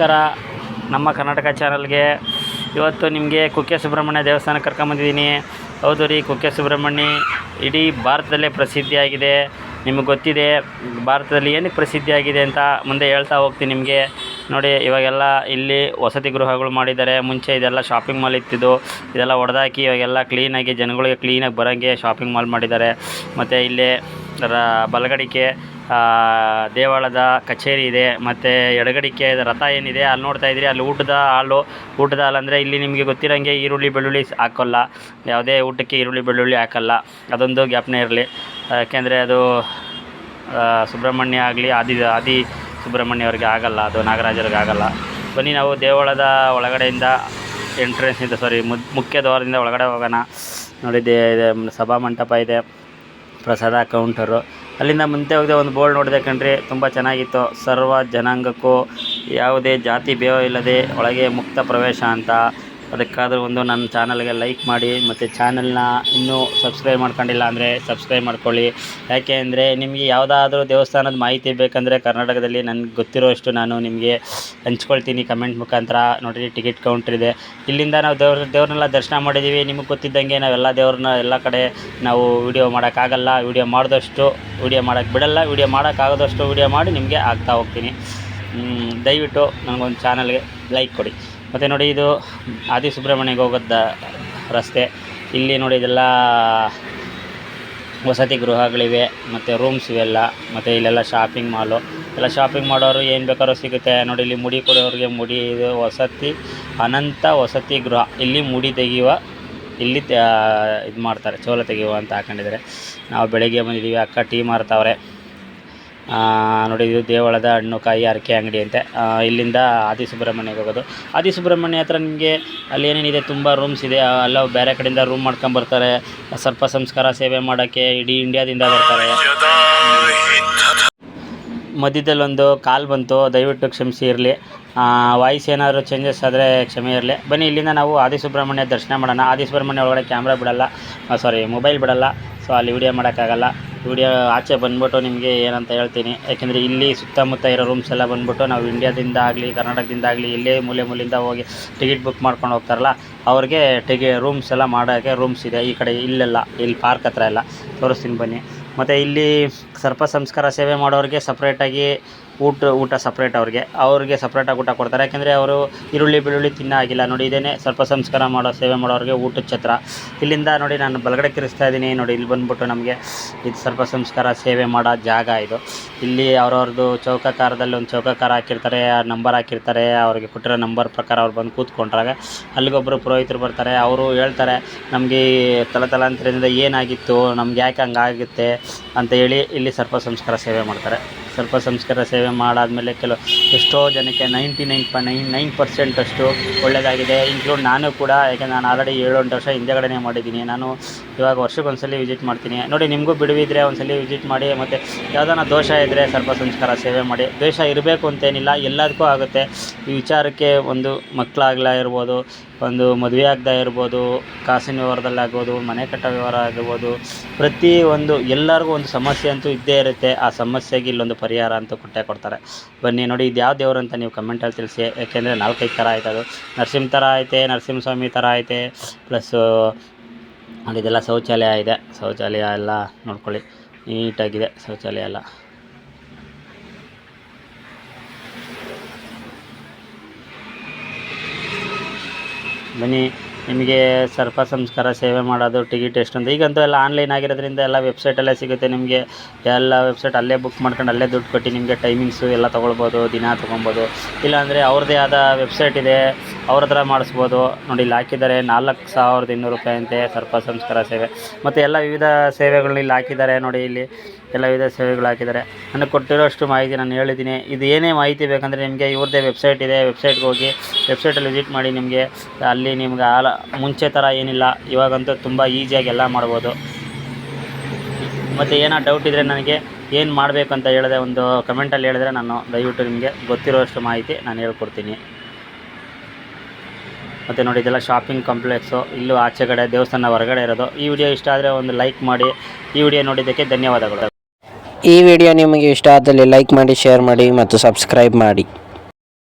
ನಮಸ್ಕಾರ. ನಮ್ಮ ಕರ್ನಾಟಕ ಚಾನಲ್ಗೆ ಇವತ್ತು ನಿಮಗೆ ಕುಕ್ಕೆ ಸುಬ್ರಹ್ಮಣ್ಯ ದೇವಸ್ಥಾನ ಕರ್ಕೊಂಬಂದಿದ್ದೀನಿ ಹೌದು ರೀ, ಕುಕ್ಕೆ ಸುಬ್ರಹ್ಮಣ್ಯ ಇಡೀ ಭಾರತದಲ್ಲೇ ಪ್ರಸಿದ್ಧಿಯಾಗಿದೆ ನಿಮಗೆ ಗೊತ್ತಿದೆ, ಭಾರತದಲ್ಲಿ ಏನಕ್ಕೆ ಪ್ರಸಿದ್ಧಿಯಾಗಿದೆ ಅಂತ ಮುಂದೆ ಹೇಳ್ತಾ ಹೋಗ್ತೀನಿ ನಿಮಗೆ. ನೋಡಿ, ಇವಾಗೆಲ್ಲ ಇಲ್ಲಿ ವಸತಿ ಗೃಹಗಳು ಮಾಡಿದ್ದಾರೆ. ಮುಂಚೆ ಇದೆಲ್ಲ ಶಾಪಿಂಗ್ ಮಾಲ್ ಇತ್ತಿದ್ದು, ಇದೆಲ್ಲ ಹೊಡೆದಾಕಿ ಇವಾಗೆಲ್ಲ ಕ್ಲೀನಾಗಿ ಜನಗಳಿಗೆ ಕ್ಲೀನಾಗಿ ಬರೋಂಗೆ ಶಾಪಿಂಗ್ ಮಾಲ್ ಮಾಡಿದ್ದಾರೆ. ಮತ್ತು ಇಲ್ಲಿ ರ, ಬಲಗಡಿಕೆ ದೇವಳದ ಕಚೇರಿ ಇದೆ. ಮತ್ತು ಎಡಗಡಿಕೆ ರಥ ಏನಿದೆ, ಅಲ್ಲಿ ನೋಡ್ತಾ ಇದ್ದೀರಿ, ಅಲ್ಲಿ ಊಟದ ಹಾಲು ಊಟದ ಹಾಲು ಅಂದರೆ ಇಲ್ಲಿ ನಿಮಗೆ ಗೊತ್ತಿರೋಂಗೆ ಈರುಳ್ಳಿ, ಬೆಳ್ಳುಳ್ಳಿ ಹಾಕೋಲ್ಲ. ಯಾವುದೇ ಊಟಕ್ಕೆ ಈರುಳ್ಳಿ, ಬೆಳ್ಳುಳ್ಳಿ ಹಾಕಲ್ಲ. ಅದೊಂದು ಜ್ಞಾಪನೆ ಇರಲಿ. ಯಾಕೆಂದರೆ ಅದು ಸುಬ್ರಹ್ಮಣ್ಯ ಆಗಲಿ, ಆದಿ ಆದಿ ಸುಬ್ರಹ್ಮಣ್ಯ ಅವ್ರಿಗೆ ಆಗಲ್ಲ ಅದು ನಾಗರಾಜರಿಗೆ ಆಗಲ್ಲ. ಬನ್ನಿ ನಾವು ದೇವಳದ ಒಳಗಡೆಯಿಂದ ಎಂಟ್ರೆನ್ಸಿಂದ ಸಾರಿ ಮುಖ್ಯ ದ್ವಾರದಿಂದ ಒಳಗಡೆ ಹೋಗೋಣ. ನೋಡಿ ಇದೆ, ಸಭಾ ಮಂಟಪ ಇದೆ, ಪ್ರಸಾದ ಕೌಂಟರು ಅಲ್ಲಿಂದ ಮುಂದೆ ಹೋಗಿದೆ ಒಂದು ಬೋರ್ಡ್ ನೋಡಿದೆ ಕಣ್ರಿ, ತುಂಬ ಚೆನ್ನಾಗಿತ್ತು. ಸರ್ವ ಜನಾಂಗಕ್ಕೂ ಯಾವುದೇ ಜಾತಿ ಭೇವ ಇಲ್ಲದೆ ಒಳಗೆ ಮುಕ್ತ ಪ್ರವೇಶ ಅಂತ. ಅದಕ್ಕಾದರೂ ಒಂದು ನನ್ನ ಚಾನಲ್ಗೆ ಲೈಕ್ ಮಾಡಿ ಮತ್ತು ಚಾನಲ್ನ ಇನ್ನೂ ಸಬ್ಸ್ಕ್ರೈಬ್ ಮಾಡ್ಕೊಂಡಿಲ್ಲ ಅಂದರೆ ಸಬ್ಸ್ಕ್ರೈಬ್ ಮಾಡ್ಕೊಳ್ಳಿ. ಯಾಕೆ ಅಂದರೆ ನಿಮಗೆ ಯಾವುದಾದ್ರೂ ದೇವಸ್ಥಾನದ ಮಾಹಿತಿ ಬೇಕಂದರೆ ಕರ್ನಾಟಕದಲ್ಲಿ ನನಗೆ ಗೊತ್ತಿರೋಷ್ಟು ನಾನು ನಿಮಗೆ ಹಂಚ್ಕೊಳ್ತೀನಿ ಕಮೆಂಟ್ ಮುಖಾಂತರ. ನೋಡಿರಿ, ಟಿಕೆಟ್ ಕೌಂಟ್ರ್ ಇದೆ. ಇಲ್ಲಿಂದ ನಾವು ದೇವ್ರ, ದೇವ್ರನ್ನೆಲ್ಲ ದರ್ಶನ ಮಾಡಿದ್ದೀವಿ. ನಿಮಗೆ ಗೊತ್ತಿದ್ದಂಗೆ ನಾವೆಲ್ಲ ದೇವ್ರನ್ನ ಎಲ್ಲ ಕಡೆ ನಾವು ವಿಡಿಯೋ ಮಾಡೋಕ್ಕಾಗಲ್ಲ. ವಿಡಿಯೋ ಮಾಡಿದಷ್ಟು ವಿಡಿಯೋ ಮಾಡೋಕ್ಕೆ ಬಿಡಲ್ಲ. ವಿಡಿಯೋ ಮಾಡೋಕ್ಕಾಗದಷ್ಟು ವಿಡಿಯೋ ಮಾಡಿ ನಿಮಗೆ ಆಗ್ತಾ ಹೋಗ್ತೀನಿ. ದಯವಿಟ್ಟು ನನಗೊಂದು ಚಾನಲ್ಗೆ ಲೈಕ್ ಕೊಡಿ. ಮತ್ತು ನೋಡಿ ಇದು ಆದಿ ಸುಬ್ರಹ್ಮಣ್ಯಗೆ ಹೋಗೋದ ರಸ್ತೆ. ಇಲ್ಲಿ ನೋಡಿ ಇದೆಲ್ಲ ವಸತಿ ಗೃಹಗಳಿವೆ, ಮತ್ತು ರೂಮ್ಸ್ ಇವೆಲ್ಲ, ಮತ್ತು ಇಲ್ಲೆಲ್ಲ ಶಾಪಿಂಗ್ ಮಾಲು ಎಲ್ಲ ಶಾಪಿಂಗ್ ಮಾಡೋರು ಏನು ಬೇಕಾದ್ರೂ ಸಿಗುತ್ತೆ. ನೋಡಿ ಇಲ್ಲಿ ಮುಡಿ ಕೊಡೋರಿಗೆ ಮುಡಿ ಇದು ವಸತಿ, ಅನಂತ ವಸತಿ ಗೃಹ. ಇಲ್ಲಿ ಮುಡಿ ತೆಗೆಯುವ, ಇಲ್ಲಿ ಇದು ಮಾಡ್ತಾರೆ, ಚೋಲ ತೆಗೆಯುವ ಅಂತ ಹಾಕೊಂಡಿದ್ದಾರೆ. ನಾವು ಬೆಳಗ್ಗೆ ಬಂದಿದ್ದೀವಿ, ಅಕ್ಕ ಟೀ ಮಾರ್ತಾವ್ರೆ. ನೋಡಿ ಇದು ದೇವಳದ ಹಣ್ಣು ಕಾಯಿ ಹರಕೆ ಅಂಗಡಿ ಅಂತೆ. ಇಲ್ಲಿಂದ ಆದಿ ಸುಬ್ರಹ್ಮಣ್ಯಗೆ ಹೋಗೋದು. ಆದಿ ಸುಬ್ರಹ್ಮಣ್ಯ ಹತ್ರ ನಿಮಗೆ ಅಲ್ಲಿ ಏನೇನಿದೆ? ತುಂಬ ರೂಮ್ಸ್ ಇದೆ. ಅಲ್ಲ ಬೇರೆ ಕಡೆಯಿಂದ ರೂಮ್ ಮಾಡ್ಕೊಂಬರ್ತಾರೆ ಸರ್ಪ ಸಂಸ್ಕಾರ ಸೇವೆ ಮಾಡೋಕ್ಕೆ ಇಡೀ ಇಂಡಿಯಾದಿಂದ ಬರ್ತಾರೆ. ಮಧ್ಯದಲ್ಲೊಂದು ಕಾಲ್ ಬಂತು. ದಯವಿಟ್ಟು ಕ್ಷಮಿಸಿ, ಇರಲಿ. ವಾಯ್ಸ್ ಏನಾದರೂ ಚೇಂಜಸ್ ಆದರೆ ಕ್ಷಮೆ ಇರಲಿ. ಬನ್ನಿ, ಇಲ್ಲಿಂದ ನಾವು ಆದಿ ಸುಬ್ರಹ್ಮಣ್ಯ ದರ್ಶನ ಮಾಡೋಣ. ಆದಿ ಸುಬ್ರಹ್ಮಣ್ಯ ಒಳಗಡೆ ಕ್ಯಾಮ್ರಾ ಬಿಡಲ್ಲ. ಸಾರಿ ಮೊಬೈಲ್ ಬಿಡಲ್ಲ. ಸೊ ಅಲ್ಲಿ ವಿಡಿಯೋ ಮಾಡೋಕ್ಕಾಗಲ್ಲ. ವಿಡಿಯೋ ಆಚೆ ಬಂದ್ಬಿಟ್ಟು ನಿಮಗೆ ಏನಂತ ಹೇಳ್ತೀನಿ. ಯಾಕೆಂದರೆ ಇಲ್ಲಿ ಸುತ್ತಮುತ್ತ ಇರೋ ರೂಮ್ಸ್ ಎಲ್ಲ ಬಂದ್ಬಿಟ್ಟು ನಾವು ಇಂಡಿಯಾದಿಂದ ಆಗಲಿ, ಕರ್ನಾಟಕದಿಂದ ಆಗಲಿ ಎಲ್ಲೇ ಮೂಲೆ ಮೂಲೆಯಿಂದ ಹೋಗಿ ಟಿಕೆಟ್ ಬುಕ್ ಮಾಡ್ಕೊಂಡು ಹೋಗ್ತಾರಲ್ಲ, ಅವ್ರಿಗೆ ಟಿಕೆ ರೂಮ್ಸ್ ಎಲ್ಲ ಮಾಡೋಕ್ಕೆ ರೂಮ್ಸ್ ಇದೆ. ಈ ಕಡೆ ಇಲ್ಲೆಲ್ಲ, ಇಲ್ಲಿ ಪಾರ್ಕ್ ಹತ್ರ ಎಲ್ಲ. ತೋರಿಸ್ತೀನಿ ಬನ್ನಿ. ಮತ್ತು ಇಲ್ಲಿ ಸರ್ಪ ಸಂಸ್ಕಾರ ಸೇವೆ ಮಾಡೋರಿಗೆ ಸಪ್ರೇಟಾಗಿ ಊಟ ಊಟ ಸಪ್ರೇಟ್ ಅವ್ರಿಗೆ. ಅವ್ರಿಗೆ ಸಪ್ರೇಟಾಗಿ ಊಟ ಕೊಡ್ತಾರೆ. ಯಾಕೆಂದರೆ ಅವರು ಈರುಳ್ಳಿ, ಬೆಳ್ಳುಳ್ಳಿ ತಿನ್ನೋ ಆಗಿಲ್ಲ ನೋಡಿ ಇದೇನೆ ಸ್ವಲ್ಪ ಸಂಸ್ಕಾರ ಮಾಡೋ, ಸೇವೆ ಮಾಡೋರಿಗೆ ಊಟದ ಛತ್ರ. ಇಲ್ಲಿಂದ ನೋಡಿ, ನಾನು ಬಲಗಡೆ ತಿರುಸ್ತಾ ಇದ್ದೀನಿ. ನೋಡಿ, ಇಲ್ಲಿ ಬಂದ್ಬಿಟ್ಟು ನಮಗೆ ಇದು ಸ್ವಲ್ಪ ಸಂಸ್ಕಾರ, ಸೇವೆ ಮಾಡೋ ಜಾಗ ಇದು. ಇಲ್ಲಿ ಅವ್ರವ್ರದ್ದು ಚೌಕಾಕಾರದಲ್ಲಿ ಒಂದು ಚೌಕಾಕಾರ ಹಾಕಿರ್ತಾರೆ, ಆ ನಂಬರ್ ಹಾಕಿರ್ತಾರೆ. ಅವ್ರಿಗೆ ಕೊಟ್ಟಿರೋ ನಂಬರ್ ಪ್ರಕಾರ ಅವ್ರು ಬಂದು ಕೂತ್ಕೊಂಡ್ರಾಗ ಅಲ್ಲಿಗೊಬ್ಬರು ಪುರೋಹಿತರು ಬರ್ತಾರೆ. ಅವರು ಹೇಳ್ತಾರೆ, ನಮಗೆ ತಲೆ ತಲಾಂತರದಿಂದ ಏನಾಗಿತ್ತು? ನಮ್ಗೆ ಯಾಕೆ ಹಂಗಾಗುತ್ತೆ? ಅಂತ ಹೇಳಿ ಇಲ್ಲಿ ಸರ್ಪ ಸಂಸ್ಕಾರ, ಸೇವೆ ಮಾಡ್ತಾರೆ. ಸರ್ಪ ಸಂಸ್ಕಾರ ಸೇವೆ ಮಾಡಾದಮೇಲೆ ಕೆಲವು ಎಷ್ಟೋ ಜನಕ್ಕೆ ನೈಂಟಿ ನೈನ್ ಪ ನೈನ್ ನೈನ್ ಪರ್ಸೆಂಟ್ ಅಷ್ಟು ಒಳ್ಳೆಯದಾಗಿದೆ ಇನ್ಕ್ಲೂಡ್ ನಾನು ಕೂಡ ಯಾಕೆಂದ್ರೆ ನಾನು ಆಲ್ರೆಡಿ ಏಳು ಎಂಟು ವರ್ಷ ಹಿಂದೆಗಡೆ ಮಾಡಿದ್ದೀನಿ. ನಾನು ಇವಾಗ ವರ್ಷಕ್ಕೊಂದ್ಸಲಿ ವಿಸಿಟ್ ಮಾಡ್ತೀನಿ. ನೋಡಿ, ನಿಮಗೂ ಬಿಡುವಿದ್ರೆ ಒಂದ್ಸಲಿ ವಿಸಿಟ್ ಮಾಡಿ, ಮತ್ತು ಯಾವುದಾನ ದೋಷ ಇದ್ದರೆ ಸರ್ಪ ಸಂಸ್ಕಾರ ಸೇವೆ ಮಾಡಿ. ದ್ವೇಷ ಇರಬೇಕು ಅಂತೇನಿಲ್ಲ, ಎಲ್ಲದಕ್ಕೂ ಆಗುತ್ತೆ. ಈ ವಿಚಾರಕ್ಕೆ ಒಂದು ಮಕ್ಕಳಾಗ್ಲ ಇರ್ಬೋದು, ಒಂದು ಮದುವೆ ಆಗ್ದಾ ಇರ್ಬೋದು, ಕಾಸಿನ ವ್ಯವಹಾರದಲ್ಲಾಗ್ಬೋದು ಮನೆ ಕಟ್ಟೋ ವ್ಯವಹಾರ ಆಗಿರ್ಬೋದು ಪ್ರತಿ ಒಂದು ಎಲ್ಲರಿಗೂ ಒಂದು ಸಮಸ್ಯೆ ಅಂತೂ ಇದ್ದೇ ಇರುತ್ತೆ. ಆ ಸಮಸ್ಯೆಗೆ ಇಲ್ಲೊಂದು ಪರಿಹಾರ ಅಂತೂ ಕೊಟ್ಟೇ ಕೊಡ್ತಾರೆ. ಬನ್ನಿ ನೋಡಿ ಇದು ಯಾವ ದೇವರು ಅಂತ ನೀವು ಕಮೆಂಟಲ್ಲಿ ತಿಳಿಸಿ. ಯಾಕೆಂದರೆ ನಾಲ್ಕೈದು ಥರ ಆಯ್ತು ಅದು. ನರಸಿಂಹ ಥರ ಐತೆ, ನರಸಿಂಹಸ್ವಾಮಿ ಥರ ಐತೆ ಪ್ಲಸ್ಸು ನೋಡಿ ಇದೆಲ್ಲ ಶೌಚಾಲಯ ಇದೆ. ಶೌಚಾಲಯ ಎಲ್ಲ ನೋಡ್ಕೊಳ್ಳಿ. ನೀಟಾಗಿದೆ ಶೌಚಾಲಯ ಎಲ್ಲ. ಬನ್ನಿ. ನಿಮಗೆ ಸರ್ಪ ಸಂಸ್ಕಾರ ಸೇವೆ ಮಾಡೋದು ಟಿಕೆಟ್ ಎಷ್ಟು ಅಂತ ಈಗಂತೂ ಎಲ್ಲ ಆನ್ಲೈನ್ ಆಗಿರೋದ್ರಿಂದ ಎಲ್ಲ ವೆಬ್ಸೈಟಲ್ಲೇ ಸಿಗುತ್ತೆ ನಿಮಗೆ. ಎಲ್ಲ ವೆಬ್ಸೈಟ್ ಅಲ್ಲೇ ಬುಕ್ ಮಾಡ್ಕೊಂಡು ಅಲ್ಲೇ ದುಡ್ಡು ಕೊಟ್ಟು ನಿಮಗೆ ಟೈಮಿಂಗ್ಸು ಎಲ್ಲ ತೊಗೊಳ್ಬೋದು, ದಿನ ತೊಗೊಬೋದು ಇಲ್ಲಾಂದರೆ ಅವ್ರದ್ದೇ ಆದ ವೆಬ್ಸೈಟ್ ಇದೆ, ಅವ್ರ ಹತ್ರ ಮಾಡಿಸ್ಬೋದು. ನೋಡಿ, ಇಲ್ಲಿ ಹಾಕಿದ್ದಾರೆ, ನಾಲ್ಕು ಸಾವಿರದ ಇನ್ನೂರು ರೂಪಾಯಿ ಅಂತೆ ಸರ್ಪ ಸಂಸ್ಕಾರ ಸೇವೆ. ಮತ್ತು ಎಲ್ಲ ವಿವಿಧ ಸೇವೆಗಳನ್ನ ಇಲ್ಲಿ ಹಾಕಿದ್ದಾರೆ ನೋಡಿ ಇಲ್ಲಿ. ಎಲ್ಲ ವಿಧ ಸೇವೆಗಳು ಹಾಕಿದ್ದಾರೆ. ನನಗೆ ಕೊಟ್ಟಿರೋಷ್ಟು ಮಾಹಿತಿ ನಾನು ಹೇಳಿದ್ದೀನಿ. ಇದು ಏನೇ ಮಾಹಿತಿ ಬೇಕಂದರೆ ನಿಮಗೆ ಇವ್ರದ್ದೇ ವೆಬ್ಸೈಟ್ ಇದೆ. ವೆಬ್ಸೈಟ್ಗೆ ಹೋಗಿ ವೆಬ್ಸೈಟಲ್ಲಿ ವಿಸಿಟ್ ಮಾಡಿ ನಿಮಗೆ ಅಲ್ಲಿ ನಿಮ್ಗೆ ಆಲ ಮುಂಚೆ ಥರ ಏನಿಲ್ಲ. ಇವಾಗಂತೂ ತುಂಬ ಈಸಿಯಾಗಿ ಎಲ್ಲ ಮಾಡ್ಬೋದು. ಮತ್ತು ಏನೋ ಡೌಟ್ ಇದ್ದರೆ ನನಗೆ ಏನು ಮಾಡಬೇಕು ಅಂತ ಹೇಳಿದೆ ಒಂದು ಕಮೆಂಟಲ್ಲಿ ಹೇಳಿದ್ರೆ ನಾನು ದಯವಿಟ್ಟು ನಿಮಗೆ ಗೊತ್ತಿರೋಷ್ಟು ಮಾಹಿತಿ ನಾನು ಹೇಳ್ಕೊಡ್ತೀನಿ. ಮತ್ತು ನೋಡಿ ಇದೆಲ್ಲ ಶಾಪಿಂಗ್ ಕಾಂಪ್ಲೆಕ್ಸು ಇಲ್ಲೂ ಆಚೆ ಕಡೆ ದೇವಸ್ಥಾನ ಹೊರಗಡೆ ಇರೋದು. ಈ ವಿಡಿಯೋ ಇಷ್ಟ ಆದರೆ ಒಂದು ಲೈಕ್ ಮಾಡಿ. ಈ ವಿಡಿಯೋ ನೋಡಿದ್ದಕ್ಕೆ ಧನ್ಯವಾದಗಳು. ಈ ವಿಡಿಯೋ ನಿಮಗೆ ಇಷ್ಟ ಆದಲ್ಲಿ ಲೈಕ್ ಮಾಡಿ ಶೇರ್ ಮಾಡಿ ಮತ್ತು ಸಬ್ಸ್ಕ್ರೈಬ್ ಮಾಡಿ.